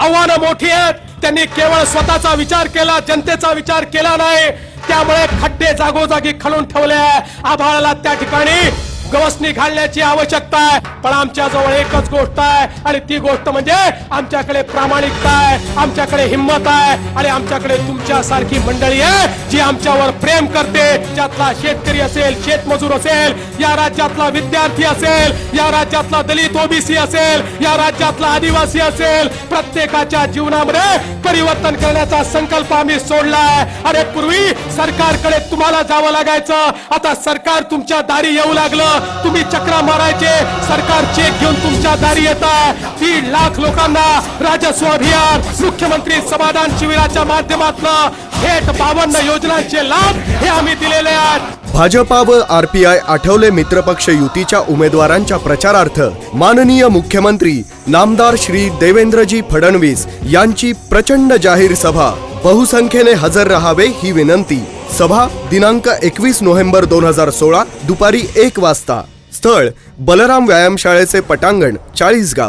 आव्हानं मोठी आहेत त्यांनी केवळ स्वतःचा विचार केला जनतेचा विचार केला नाही त्यामुळे खड्डे जागोजागी खणून ठेवले आहे. आभाळाला त्या ठिकाणी गवसणी घालण्याची आवश्यकता आहे पण आमच्या जवळ एकच गोष्ट आहे आणि ती गोष्ट म्हणजे आमच्याकडे प्रामाणिकता आहे आमच्याकडे हिंमत आहे आणि आमच्याकडे तुमच्यासारखी मंडळी आहे जी आमच्यावर प्रेम करते. ज्यातला शेतकरी असेल शेतमजूर असेल या राज्यातला विद्यार्थी असेल या राज्यातला दलित ओबीसी असेल या राज्यातला आदिवासी असेल प्रत्येकाच्या जीवनामध्ये परिवर्तन करण्याचा संकल्प आम्ही सोडलाय अरे पूर्वी सरकारकडे तुम्हाला जावं लागायचं आता सरकार तुमच्या दारी येऊ लागलं. तुम्ही चक्रा मारायचे सरकार चेक घेऊन तुमच्या दारी येत आहे. दीड लाख लोकांना राजस्व अभियान मुख्यमंत्री समाधान शिबिराच्या माध्यमातून थेट बावन्न योजनांचे लाभ हे आम्ही दिलेले आहेत. भाजपा व आर पी आय आठवले मित्रपक्ष युतीच्या उमेदवारांच्या प्रचारार्थ माननीय मुख्यमंत्री नामदार श्री देवेंद्रजी फडणवीस यांची प्रचंड जाहीर सभा. बहुसंख्येने हजर राहावे ही विनंती. सभा दिनांक एकवीस नोव्हेंबर दोन हजार सोळा दुपारी एक वाजता. स्थळ बलराम व्यायामशाळेचे पटांगण चाळीसगाव.